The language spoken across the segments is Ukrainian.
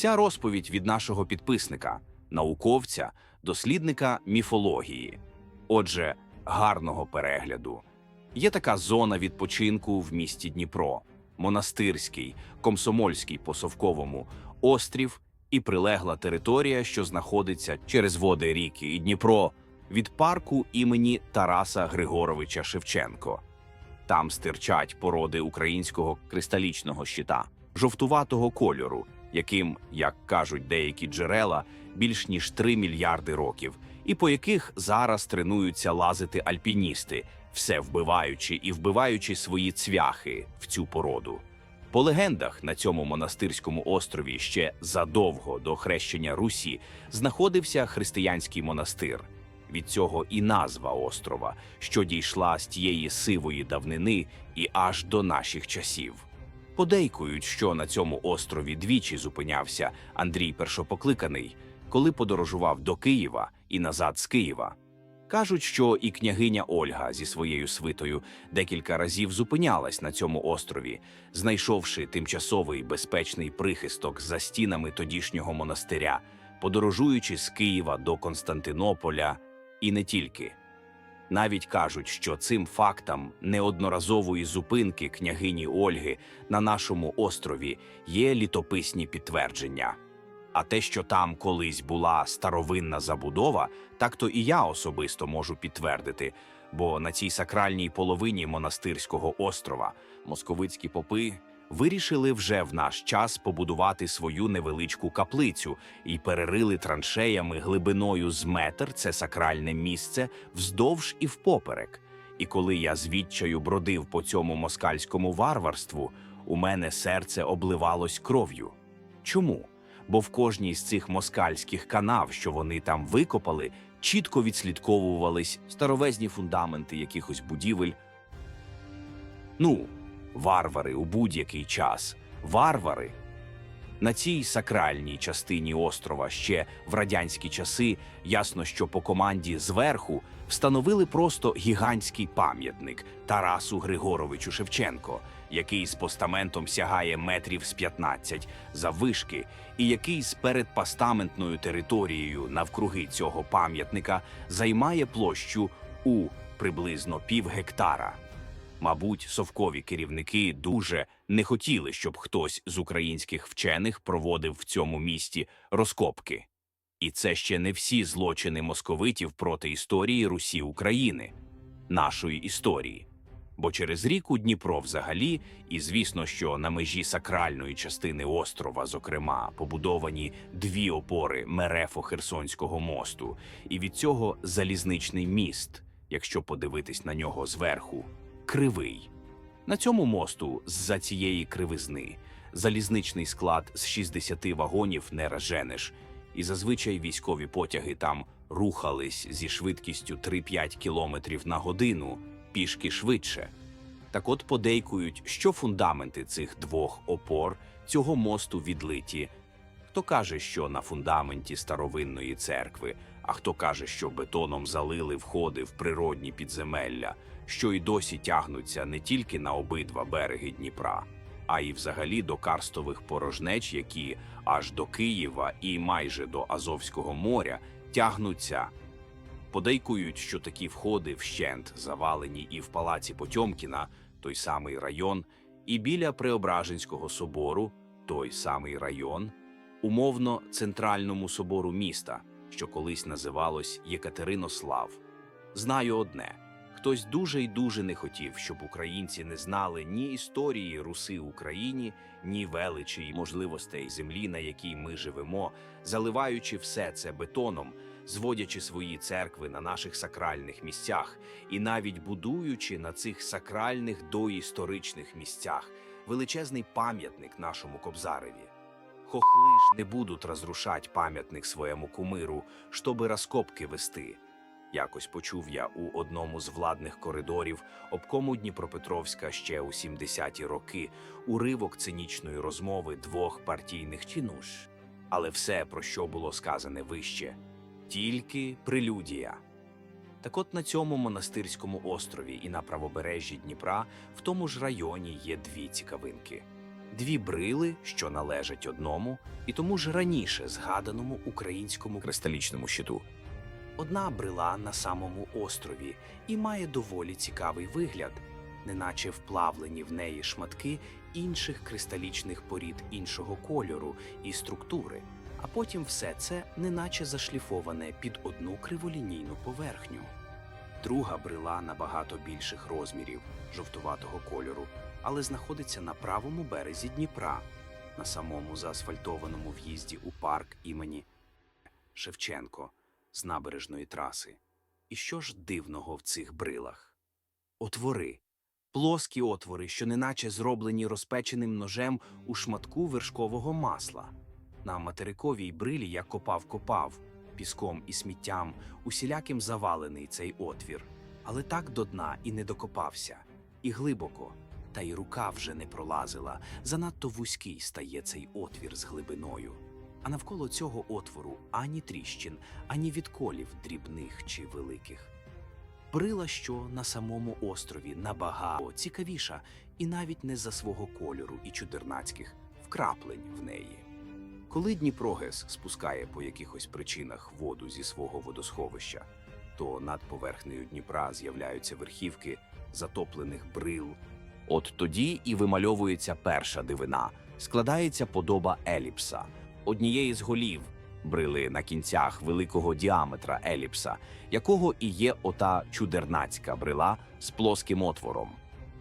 Ця розповідь від нашого підписника, науковця, дослідника міфології. Отже, гарного перегляду. Є така зона відпочинку в місті Дніпро, монастирський, комсомольський по Совковому, острів і прилегла територія, що знаходиться через води ріки і Дніпро від парку імені Тараса Григоровича Шевченко. Там стирчать породи українського кристалічного щита, жовтуватого кольору, яким, як кажуть деякі джерела, більш ніж 3 мільярди років, і по яких зараз тренуються лазити альпіністи, все вбиваючи і вбиваючи свої цвяхи в цю породу. По легендах на цьому монастирському острові ще задовго до хрещення Русі знаходився християнський монастир. Від цього і назва острова, що дійшла з тієї сивої давнини і аж до наших часів. Подейкують, що на цьому острові двічі зупинявся Андрій Першопокликаний, коли подорожував до Києва і назад з Києва. Кажуть, що і княгиня Ольга зі своєю свитою декілька разів зупинялась на цьому острові, знайшовши тимчасовий безпечний прихисток за стінами тодішнього монастиря, подорожуючи з Києва до Константинополя і не тільки. Навіть кажуть, що цим фактам неодноразової зупинки княгині Ольги на нашому острові є літописні підтвердження. А те, що там колись була старовинна забудова, так то і я особисто можу підтвердити, бо на цій сакральній половині монастирського острова московицькі попи вирішили вже в наш час побудувати свою невеличку каплицю і перерили траншеями глибиною з метр це сакральне місце вздовж і впоперек. І коли я з відчаю бродив по цьому москальському варварству, у мене серце обливалось кров'ю. Чому? Бо в кожній з цих москальських канав, що вони там викопали, чітко відслідковувались старовезні фундаменти якихось будівель. Ну, варвари у будь-який час, варвари. На цій сакральній частині острова ще в радянські часи ясно, що по команді зверху встановили просто гігантський пам'ятник Тарасу Григоровичу Шевченко, який з постаментом сягає метрів з 15 заввишки, і який з передпостаментною територією навкруги цього пам'ятника займає площу у приблизно пів гектара. Мабуть, совкові керівники дуже не хотіли, щоб хтось з українських вчених проводив в цьому місті розкопки. І це ще не всі злочини московитів проти історії Русі України, нашої історії. Бо через ріку Дніпро взагалі, і звісно, що на межі сакральної частини острова, зокрема, побудовані дві опори Мерефо Херсонського мосту, і від цього залізничний міст, якщо подивитись на нього зверху, кривий. На цьому мосту з-за цієї кривизни залізничний склад з 60 вагонів не раженеш, і зазвичай військові потяги там рухались зі швидкістю 3-5 км на годину, пішки швидше. Так от подейкують, що фундаменти цих двох опор цього мосту відлиті. Хто каже, що на фундаменті старовинної церкви, а хто каже, що бетоном залили входи в природні підземелля, що й досі тягнуться не тільки на обидва береги Дніпра, а й взагалі до карстових порожнеч, які аж до Києва і майже до Азовського моря тягнуться. Подейкують, що такі входи вщент завалені і в палаці Потьомкіна, той самий район, і біля Преображенського собору, той самий район, умовно центральному собору міста, що колись називалось Єкатеринослав. Знаю одне: хтось дуже й дуже не хотів, щоб українці не знали ні історії Руси Україні, ні величі й можливостей землі, на якій ми живемо, заливаючи все це бетоном, зводячи свої церкви на наших сакральних місцях і навіть будуючи на цих сакральних доісторичних місцях величезний пам'ятник нашому кобзареві. Хохли ж не будуть розрушать пам'ятник своєму кумиру, щоби розкопки вести. Якось почув я у одному з владних коридорів обкому Дніпропетровська ще у 70-ті роки уривок цинічної розмови двох партійних чинуш. Але все, про що було сказане вище, тільки прелюдія. Так от на цьому монастирському острові і на правобережжі Дніпра в тому ж районі є дві цікавинки. Дві брили, що належать одному, і тому ж раніше згаданому українському кристалічному щиту. Одна брила на самому острові і має доволі цікавий вигляд, неначе вплавлені в неї шматки інших кристалічних порід іншого кольору і структури, а потім все це неначе зашліфоване під одну криволінійну поверхню. Друга брила набагато більших розмірів жовтуватого кольору, але знаходиться на правому березі Дніпра, на самому заасфальтованому в'їзді у парк імені Шевченко з набережної траси. І що ж дивного в цих брилах? Отвори. Плоскі отвори, що неначе зроблені розпеченим ножем у шматку вершкового масла. На материковій брилі я копав-копав, піском і сміттям, усіляким завалений цей отвір, але так до дна і не докопався, і глибоко, та й рука вже не пролазила, занадто вузький стає цей отвір з глибиною. А навколо цього отвору ані тріщин, ані відколів дрібних чи великих. Брила, що на самому острові набагато цікавіша, і навіть не за свого кольору і чудернацьких вкраплень в неї. Коли Дніпрогес спускає по якихось причинах воду зі свого водосховища, то над поверхнею Дніпра з'являються верхівки затоплених брил. От тоді і вимальовується перша дивина, складається подоба еліпса, однієї з голів брили на кінцях великого діаметра еліпса, якого і є ота чудернацька брила з плоским отвором.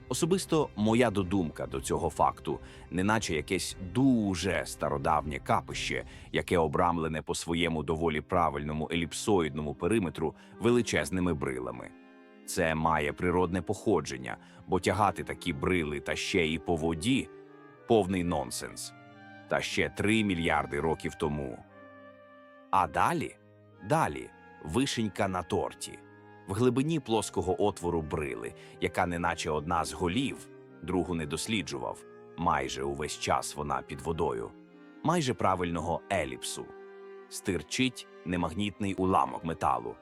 Особисто моя додумка до цього факту, неначе якесь дуже стародавнє капище, яке обрамлене по своєму доволі правильному еліпсоїдному периметру величезними брилами. Це має природне походження, бо тягати такі брили та ще і по воді повний нонсенс. Та ще три мільярди років тому. А далі, далі, вишенька на торті. В глибині плоского отвору брили, яка неначе одна з голів, другу не досліджував. Майже увесь час вона під водою, майже правильного еліпсу. Стирчить немагнітний уламок металу.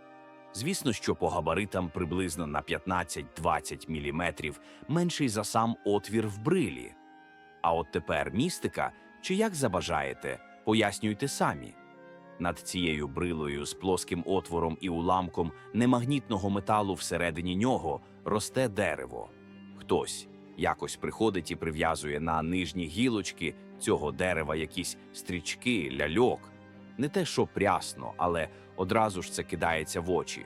Звісно, що по габаритам приблизно на 15-20 міліметрів менший за сам отвір в брилі. А от тепер містика, чи як забажаєте, пояснюйте самі. Над цією брилою з плоским отвором і уламком немагнітного металу всередині нього росте дерево. Хтось якось приходить і прив'язує на нижні гілочки цього дерева якісь стрічки, ляльок. Не те, що прясно, але одразу ж це кидається в очі.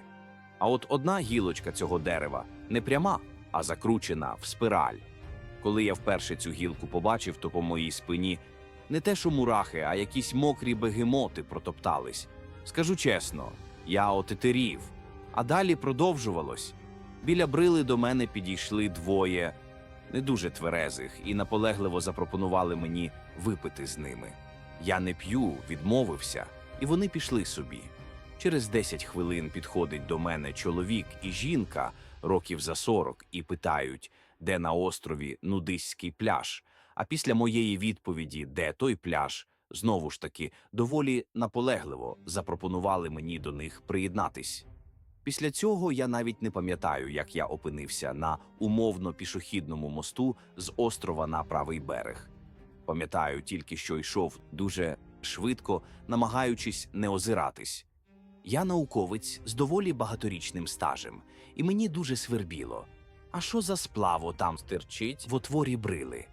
А от одна гілочка цього дерева не пряма, а закручена в спираль. Коли я вперше цю гілку побачив, то по моїй спині не те, що мурахи, а якісь мокрі бегемоти протоптались. Скажу чесно, я отетерів. А далі продовжувалось. Біля брили до мене підійшли двоє не дуже тверезих і наполегливо запропонували мені випити з ними. Я не п'ю, відмовився, і вони пішли собі. Через 10 хвилин підходить до мене чоловік і жінка років за 40 і питають, де на острові нудиський пляж. А після моєї відповіді, де той пляж, знову ж таки доволі наполегливо запропонували мені до них приєднатись. Після цього я навіть не пам'ятаю, як я опинився на умовно пішохідному мосту з острова на правий берег. Пам'ятаю тільки, що йшов дуже швидко, намагаючись не озиратись. Я науковець з доволі багаторічним стажем, і мені дуже свербіло. А що за сплаво там стирчить в отворі брили?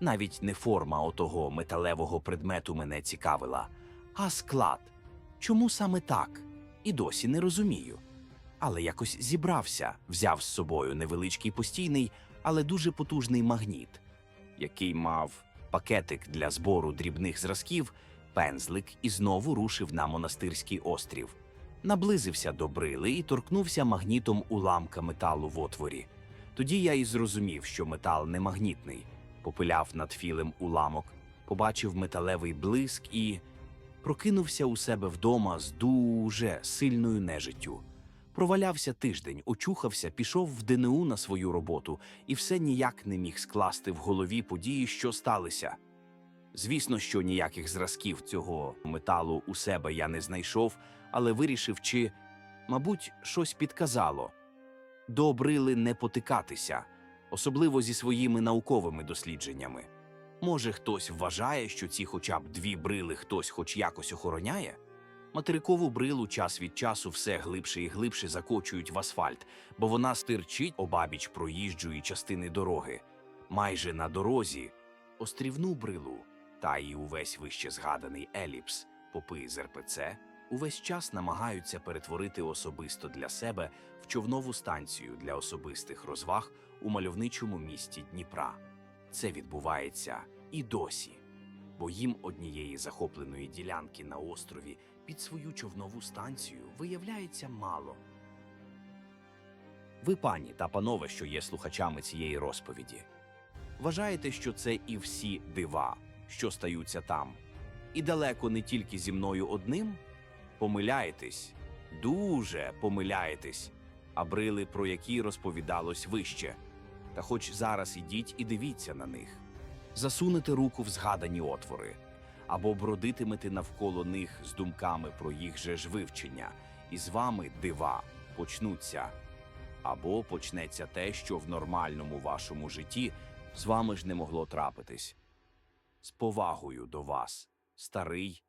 Навіть не форма отого металевого предмету мене цікавила, а склад. Чому саме так? І досі не розумію. Але якось зібрався, взяв з собою невеличкий постійний, але дуже потужний магніт, який мав пакетик для збору дрібних зразків, пензлик і знову рушив на монастирський острів. Наблизився до брили і торкнувся магнітом уламка металу в отворі. Тоді я і зрозумів, що метал не магнітний. Попиляв над філем уламок, побачив металевий блиск і прокинувся у себе вдома з дуже сильною нежиттю. Провалявся тиждень, очухався, пішов в ДНУ на свою роботу і все ніяк не міг скласти в голові події, що сталися. Звісно, що ніяких зразків цього металу у себе я не знайшов, але вирішив, чи, мабуть, щось підказало. До брили не потикатися, особливо зі своїми науковими дослідженнями. Може, хтось вважає, що ці хоча б дві брили хтось хоч якось охороняє? Материкову брилу час від часу все глибше і глибше закочують в асфальт, бо вона стирчить обабіч проїжджої частини дороги. Майже на дорозі острівну брилу, та і увесь вище згаданий еліпс, попи з РПЦ, увесь час намагаються перетворити особисто для себе в човнову станцію для особистих розваг у мальовничому місті Дніпра. Це відбувається і досі, бо їм однієї захопленої ділянки на острові під свою човнову станцію виявляється мало. Ви, пані та панове, що є слухачами цієї розповіді, вважаєте, що це і всі дива, що стаються там, і далеко не тільки зі мною одним? Помиляєтесь, дуже помиляєтесь, а брили, про які розповідалось вище. Та хоч зараз ідіть і дивіться на них. Засунете руку в згадані отвори, або бродитимете навколо них з думками про їх же ж вивчення, і з вами дива почнуться. Або почнеться те, що в нормальному вашому житті з вами ж не могло трапитись. З повагою до вас, старий